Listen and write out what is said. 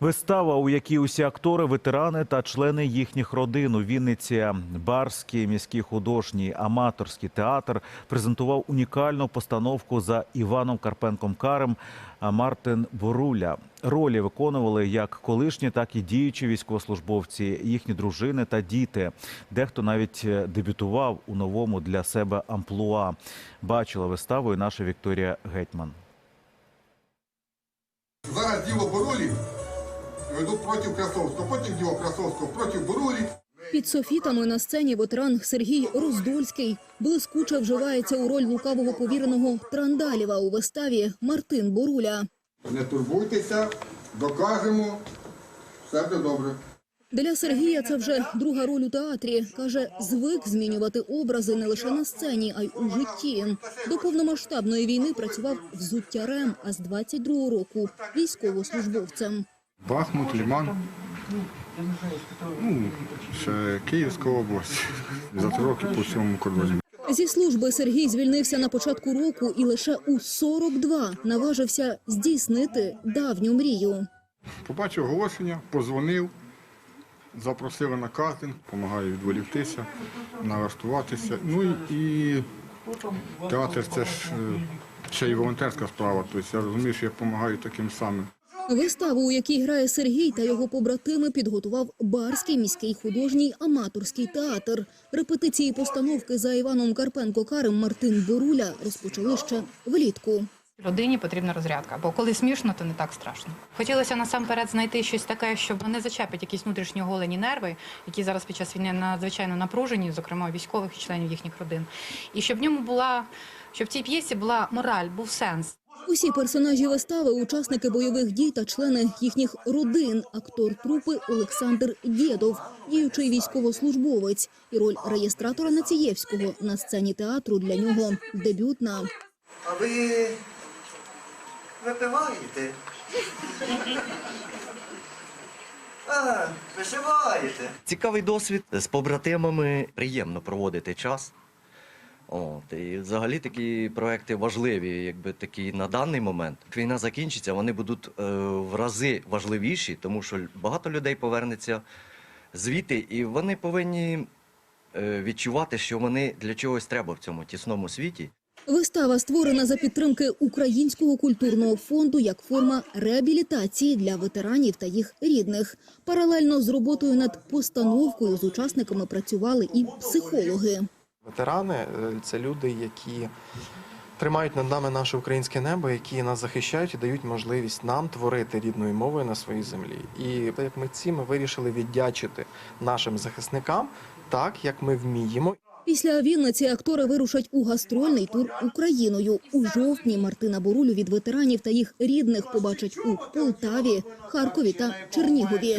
Вистава, у якій усі актори, ветерани та члени їхніх родин у Вінниці, Барський міський художній аматорський театр презентував унікальну постановку за Іваном Карпенком Карем Мартин Боруля. Ролі виконували як колишні, так і діючі військовослужбовці, їхні дружини та діти. Дехто навіть е, дебютував у новому для себе амплуа. Бачила виставу і наша Вікторія Гетьман. Ведуть проти Красовського, потім діло Красовського проти Боролі. Під софітами на сцені ветеран Сергій Роздольський блискуче вживається у роль лукавого повіреного Трандалєва у виставі Мартин Боруля. Не турбуйтеся, докажемо, все буде добре. Для Сергія це вже друга роль у театрі. Каже, звик змінювати образи не лише на сцені, а й у житті. До повномасштабної війни працював взуттярем, а з 22-го року військовослужбовцем. Бахмут, Ліман. Ну, ще Київська область. За три роки по всьому кордоні. Зі служби Сергій звільнився на початку року і лише у 42 наважився здійснити давню мрію. Побачив оголошення, позвонив, запросили на кастинг, допомагаю відволіктися, налаштуватися. Ну і, і театр це ж е, ще й волонтерська справа. Тобто я розумію, що я допомагаю таким самим. Виставу, у якій грає Сергій та його побратими, підготував Барський міський художній аматорський театр. Репетиції постановки за Іваном Карпенко Карем Мартин Боруля розпочали ще влітку. Людині потрібна розрядка, бо коли смішно, то не так страшно. Хотілося насамперед знайти щось таке, щоб не зачепить якісь внутрішні оголені нерви, які зараз під час війни надзвичайно напружені, зокрема військових і членів їхніх родин. І щоб в ньому була, щоб в цій п'єсі була мораль, був сенс. Усі персонажі вистави учасники бойових дій та члени їхніх родин. Актор трупи Олександр Дєдов, діючий військовослужбовець, і роль реєстратора Націєвського на сцені театру для нього дебютна. А ви випиваєте? А, вишиваєте. Цікавий досвід з побратимами. Приємно проводити час. От, і взагалі такі проекти важливі, якби такі на даний момент. Війна закінчиться, вони будуть е, в рази важливіші, тому що багато людей повернеться звідти, і вони повинні е, відчувати, що вони для чогось треба в цьому тісному світі. Вистава створена за підтримки Українського культурного фонду як форма реабілітації для ветеранів та їх рідних. Паралельно з роботою над постановкою з учасниками працювали і психологи. Ветерани е, це люди, які тримають над нами наше українське небо, які нас захищають і дають можливість нам творити рідною мовою на своїй землі. І як митці ми вирішили віддячити нашим захисникам так, як ми вміємо. Після Вінниці актори вирушать у гастрольний тур Україною. У жовтні Мартина Борулю від ветеранів та їх рідних побачать у Полтаві, Харкові та Чернігові.